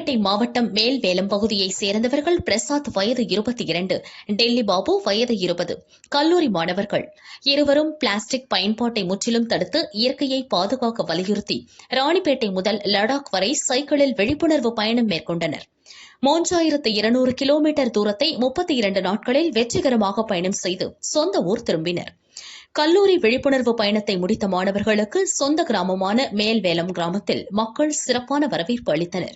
ராணிப்பேட்டை மாவட்டம் மேல்வேலம் பகுதியைச் சேர்ந்தவர்கள் பிரசாத் வயது இருபத்தி இரண்டு டெல்லி பாபு வயது இருபது. கல்லூரி மாணவர்கள் இருவரும் பிளாஸ்டிக் பயன்பாட்டை முற்றிலும் தடுத்து இயற்கையை பாதுகாக்க வலியுறுத்தி ராணிப்பேட்டை முதல் லடாக் வரை சைக்கிளில் விழிப்புணர்வு பயணம் மேற்கொண்டனர். மூன்றாயிரத்து இருநூறு கிலோமீட்டர் தூரத்தை முப்பத்தி இரண்டு நாட்களில் வெற்றிகரமாக பயணம் செய்து சொந்த ஊர் திரும்பினர். கல்லூரி விழிப்புணர்வு பயணத்தை முடித்த மாணவர்களுக்கு சொந்த கிராமமான மேல்வேலம் கிராமத்தில் மக்கள் சிறப்பான வரவேற்பு அளித்தனா்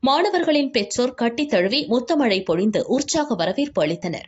மாணவர்களின் பெற்றோர் கட்டித்தழுவி முத்தமழை பொழிந்து உற்சாக வரவேற்பு அளித்தனர்.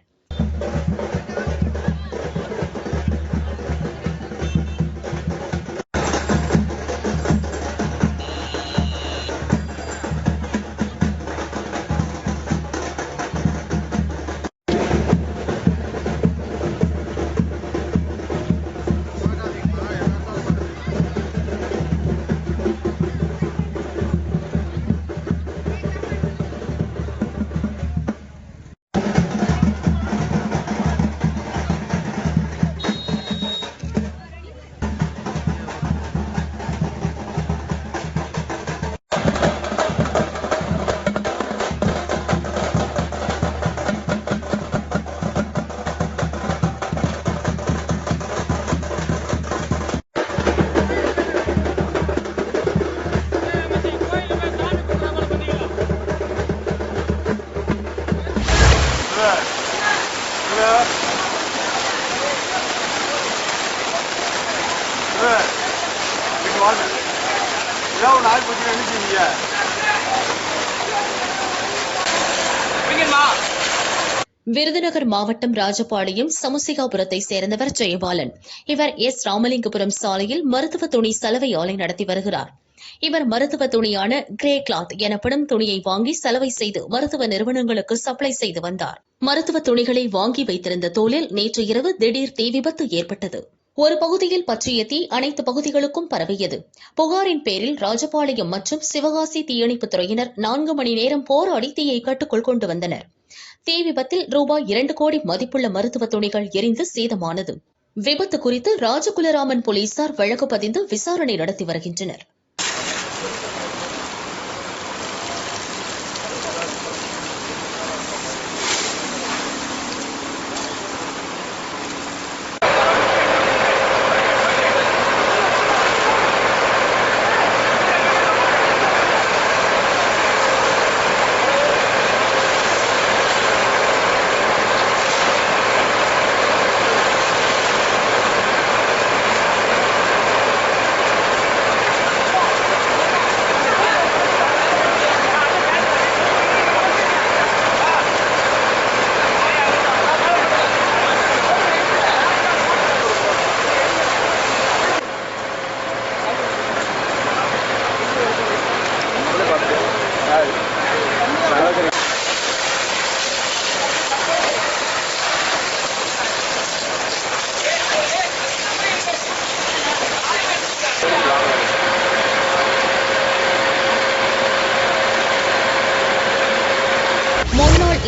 வீட்டு போச்சு என்ன செய்வீங்க விருதுநகர் மாவட்டம் ராஜபாளையம் சமுசிகாபுரத்தை சேர்ந்தவர் ஜெயபாலன். இவர் எஸ். ராமலிங்கபுரம் சாலையில் மருத்துவ துணி சலவை ஆலை நடத்தி வருகிறார். இவர் மருத்துவ துணியான கிரே கிளாத் எனப்படும் துணியை வாங்கி சலவை செய்து மருத்துவ நிறுவனங்களுக்கு சப்ளை செய்து வந்தார். மருத்துவ துணிகளை வாங்கி வைத்திருந்த தோளில் நேற்று இரவு திடீர் தீ விபத்து ஏற்பட்டது. ஒரு பகுதியில் பற்றிய தீ அனைத்து பகுதிகளுக்கும் பரவியது. புகாரின் பேரில் ராஜபாளையம் மற்றும் சிவகாசி தீயணைப்புத் துறையினர் நான்கு மணி நேரம் போராடி தீயை கட்டுக்குள் கொண்டு வந்தனர். தீ விபத்தில் ரூபாய் இரண்டு கோடி மதிப்புள்ள மருத்துவ துணிகள் எரிந்து சேதமானது. விபத்து குறித்து ராஜகுலராமன் போலீசார் வழக்கு பதிந்து விசாரணை நடத்தி வருகின்றனர்.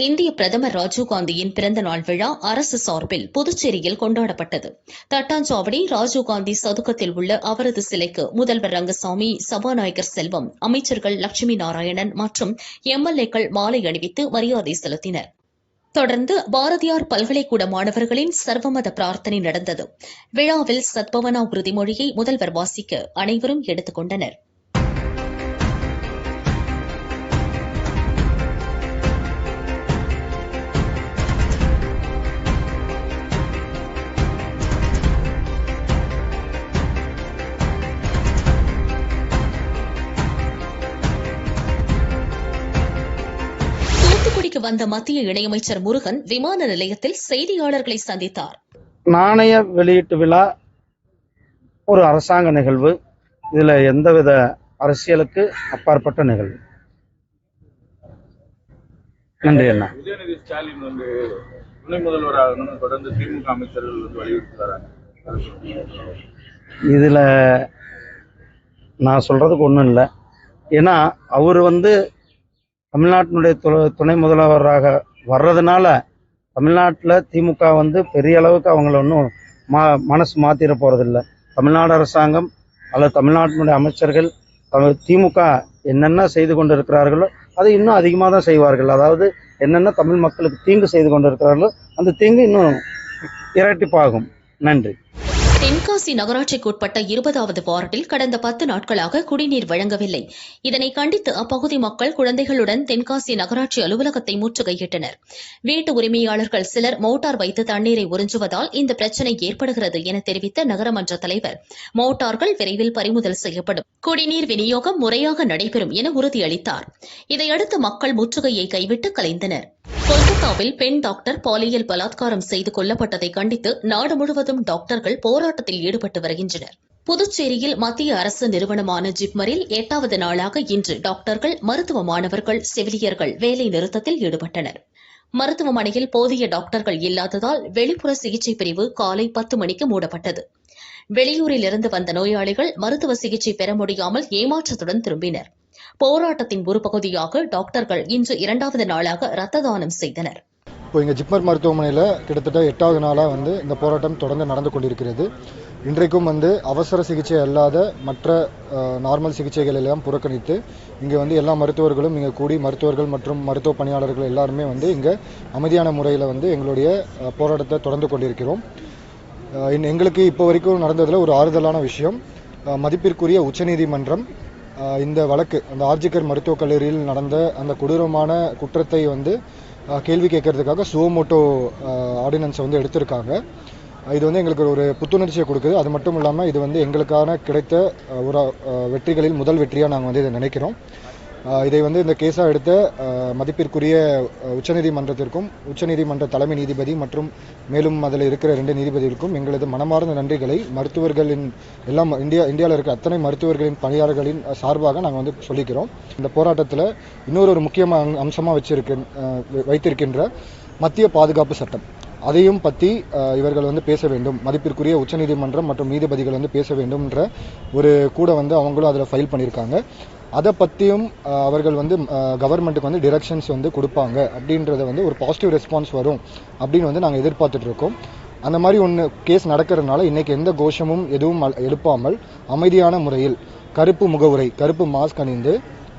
இந்திய பிரதமர் ராஜீவ்காந்தியின் பிறந்த நாள் விழா அரசு சார்பில் புதுச்சேரியில் கொண்டாடப்பட்டது. தட்டாஞ்சாவடி ராஜீவ்காந்தி சதுக்கத்தில் உள்ள அவரது சிலைக்கு முதல்வர் ரங்கசாமி சபாநாயகர் செல்வம் அமைச்சர்கள் லட்சுமி நாராயணன் மற்றும் எம்எல்ஏக்கள் மாலை அணிவித்து மரியாதை செலுத்தினர். தொடர்ந்து பாரதியார் பல்கலைக்கூட மாணவர்களின் சர்வமத பிரார்த்தனை நடந்தது. விழாவில் சத்பவனா உறுதிமொழியை முதல்வர் வாசிக்க அனைவரும் எடுத்துக் கொண்டனர் வந்த மத்திய இணையமைச்சர் முருகன் விமான நிலையத்தில் செய்தியாளர்களை சந்தித்தார். நாணய வெளியீட்டு விழா ஒரு அரசாங்க நிகழ்வு. இதில் எந்தவித அரசியலுக்கு அப்பாற்பட்ட நிகழ்வு. நன்றி அண்ணா. உதயநிதி ஸ்டாலின் வந்து துணை முதல்வராகணும்னு தொடர்ந்து திமுக அமைச்சர்கள் வந்து வலியுறுத்தி வராங்க இதில் நான் சொல்கிறதுக்கு ஒன்றும் இல்லை. ஏன்னா அவர் வந்து தமிழ்நாட்டினுடைய துணை முதல்வராக வர்றதுனால தமிழ்நாட்டில் திமுக வந்து பெரிய அளவுக்கு அவங்கள ஒன்றும் மா மனசு மாற்றிட போகிறதில்ல தமிழ்நாடு அரசாங்கம் அல்லது தமிழ்நாட்டினுடைய அமைச்சர்கள் தமிழ் திமுக என்னென்ன செய்து கொண்டு இருக்கிறார்களோ அதை இன்னும் அதிகமாக தான் செய்வார்கள். அதாவது என்னென்ன தமிழ் மக்களுக்கு தீங்கு செய்து கொண்டு இருக்கிறார்களோ அந்த தீங்கு இன்னும் இரட்டிப்பாகும். நன்றி. தென்காசி நகராட்சிக்குட்பட்ட இருபதாவது வார்டில் கடந்த பத்து நாட்களாக குடிநீர் வழங்கவில்லை. இதனை கண்டித்து அப்பகுதி மக்கள் குழந்தைகளுடன் தென்காசி நகராட்சி அலுவலகத்தை முற்றுகையிட்டனர். வீட்டு உரிமையாளர்கள் சிலர் மோட்டார் வைத்து தண்ணீரை உறிஞ்சுவதால் இந்த பிரச்சினை ஏற்படுகிறது என தெரிவித்த நகரமன்ற தலைவர். மோட்டார்கள் விரைவில் பறிமுதல் செய்யப்படும். குடிநீர் விநியோகம் முறையாக நடைபெறும் என உறுதியளித்தார். இதையடுத்து மக்கள் முற்றுகையை கைவிட்டு கலைந்தனர். கொல்கத்தாவில் பெண் டாக்டர் பாலியல் பலாத்காரம் செய்து கொல்லப்பட்டதை கண்டித்து நாடு முழுவதும் டாக்டர்கள் போராட்டத்தில் ஈடுபட்டு வருகின்றனர். புதுச்சேரியில் மத்திய அரசு நிறுவனமான ஜிப்மரில் எட்டாவது நாளாக இன்று டாக்டர்கள் மருத்துவ மாணவர்கள் செவிலியர்கள் வேலை நிறுத்தத்தில் ஈடுபட்டனர். மருத்துவமனையில் போதிய டாக்டர்கள் இல்லாததால் வெளிப்புற சிகிச்சை பிரிவு காலை பத்து மணிக்கு மூடப்பட்டது. வெளியூரில் இருந்து வந்த நோயாளிகள் மருத்துவ சிகிச்சை பெற முடியாமல் ஏமாற்றத்துடன் திரும்பினர். போராட்டத்தின் ஒரு பகுதியாக டாக்டர்கள் இன்று இரண்டாவது நாளாக ரத்த தானம் செய்தனர். இப்போ இங்கே ஜிப்மர் மருத்துவமனையில் கிட்டத்தட்ட எட்டாவது நாளாக வந்து இந்த போராட்டம் தொடர்ந்து நடந்து கொண்டிருக்கிறது. இன்றைக்கும் வந்து அவசர சிகிச்சை அல்லாத மற்ற நார்மல் சிகிச்சைகள் எல்லாம் புறக்கணித்து இங்கே வந்து எல்லா மருத்துவர்களும் இங்கே கூடி மருத்துவர்கள் மற்றும் மருத்துவ பணியாளர்கள் எல்லாருமே வந்து இங்கே அமைதியான முறையில் வந்து எங்களுடைய போராட்டத்தை தொடர்ந்து கொண்டிருக்கிறோம். இன்- எங்களுக்கு இப்போ வரைக்கும் நடந்ததில் ஒரு ஆறுதலான விஷயம் மதிப்பிற்குரிய உச்சநீதிமன்றம் இந்த வழக்கு அந்த ஆர்ஜிகர் மருத்துவக் கல்லூரியில் நடந்த அந்த கொடூரமான குற்றத்தை வந்து கேள்வி கேட்கறதுக்காக சுவமோட்டோ ஆர்டினன்ஸை வந்து எடுத்திருக்காங்க. இது வந்து எங்களுக்கு ஒரு புத்துணர்ச்சியை கொடுக்குது. அது மட்டும் இல்லாமல் இது வந்து எங்களுக்கான கிடைத்த ஒரு வெற்றிகளில் முதல் வெற்றியாக நாங்கள் வந்து இதை நினைக்கிறோம். இதை வந்து இந்த கேஸாக எடுத்த மதிப்பிற்குரிய உச்சநீதிமன்றத்திற்கும் உச்சநீதிமன்ற தலைமை நீதிபதி மற்றும் மேலும் அதில் இருக்கிற ரெண்டு நீதிபதிகளுக்கும் எங்களது மனமார்ந்த நன்றிகளை மருத்துவர்களின் எல்லாம் இந்தியா இந்தியாவில் இருக்கிற அத்தனை மருத்துவர்களின் பணியாளர்களின் சார்பாக நாங்கள் வந்து சொல்லிக்கிறோம். இந்த போராட்டத்தில் இன்னொரு ஒரு முக்கியமான அம்சமாக வச்சிருக்க வைத்திருக்கின்ற மத்திய பாதுகாப்பு சட்டம். அதையும் பற்றி இவர்கள் வந்து பேச வேண்டும். மதிப்பிற்குரிய உச்சநீதிமன்றம் மற்றும் நீதிபதிகள் வந்து பேச வேண்டும்ன்ற ஒரு கூட வந்து அவங்களும் அதில் ஃபைல் பண்ணியிருக்காங்க. அதை பற்றியும் அவர்கள் வந்து கவர்மெண்ட்டுக்கு வந்து டிரெக்ஷன்ஸ் வந்து கொடுப்பாங்க. அப்படின்றத வந்து ஒரு பாசிட்டிவ் ரெஸ்பான்ஸ் வரும் அப்படின்னு வந்து நாங்கள் எதிர்பார்த்துட்ருக்கோம் அந்த மாதிரி ஒன்று கேஸ் நடக்கிறதுனால இன்னைக்கு எந்த கோஷமும் எதுவும் எழுப்பாமல் அமைதியான முறையில் கருப்பு முகவுரை கருப்பு மாஸ்க் அணிந்து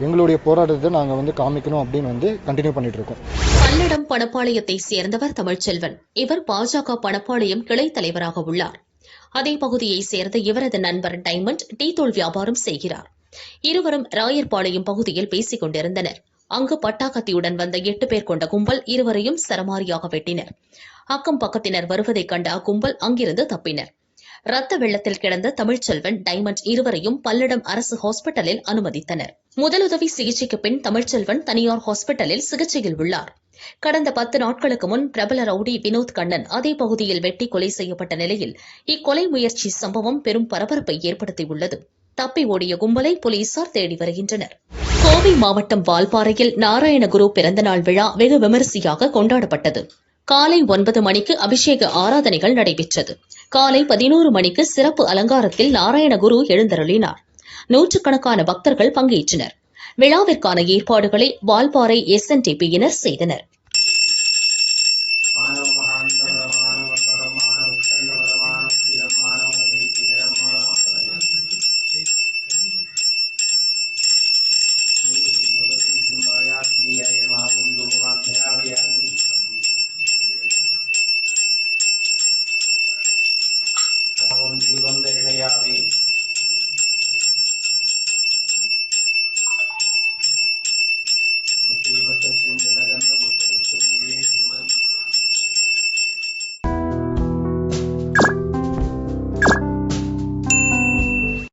எங்களுடைய போராட்டத்தை நாங்கள் வந்து காமிக்கணும் அப்படின்னு வந்து கண்டினியூ பண்ணிட்டு இருக்கோம். பல்லடம் பணப்பாளையத்தை சேர்ந்தவர் தமிழ்ச்செல்வன். இவர் பாஜக பணப்பாளையம் கிளை தலைவராக உள்ளார். அதே பகுதியை சேர்ந்த இவரது நண்பர் டைமண்ட் டீ தூள் வியாபாரம் செய்கிறார். இருவரும் ராயர்பாளையம் பகுதியில் பேசிக் கொண்டிருந்தனர். அங்கு பட்டாக்கத்தியுடன் வந்த எட்டு பேர் கொண்ட கும்பல் இருவரையும் சரமாரியாக வெட்டினர். அக்கம் பக்கத்தினர் வருவதைக் கண்ட அக்கும்பல் அங்கிருந்து தப்பினர். ரத்த வெள்ளத்தில் கிடந்த தமிழ்ச்செல்வன் டைமண்ட் இருவரையும் பல்லடம் அரசு ஹாஸ்பிட்டலில் அனுமதித்தனர். முதலுதவி சிகிச்சைக்கு பின் தமிழ்ச்செல்வன் தனியார் ஹாஸ்பிட்டலில் சிகிச்சையில் உள்ளார். கடந்த பத்து நாட்களுக்கு முன் பிரபல ரவுடி வினோத் கண்ணன் அதே பகுதியில் வெட்டி கொலை செய்யப்பட்ட நிலையில் இக்கொலை முயற்சி சம்பவம் பெரும் பரபரப்பை ஏற்படுத்தியுள்ளது. தப்பி ஓடிய கும்பலை போலீசார் தேடி வருகின்றனர். கோவை மாவட்டம் வால்பாறையில் நாராயணகுரு பிறந்தநாள் விழா வெகு விமரிசையாக கொண்டாடப்பட்டது. காலை ஒன்பது மணிக்கு அபிஷேக ஆராதனைகள் நடைபெற்றது. காலை பதினோரு மணிக்கு சிறப்பு அலங்காரத்தில் நாராயணகுரு எழுந்தருளினார். நூற்றுக்கணக்கான பக்தர்கள் பங்கேற்றனர். விழாவிற்கான ஏற்பாடுகளை வால்பாறை எஸ்என்டிபியினர் செய்தனர்.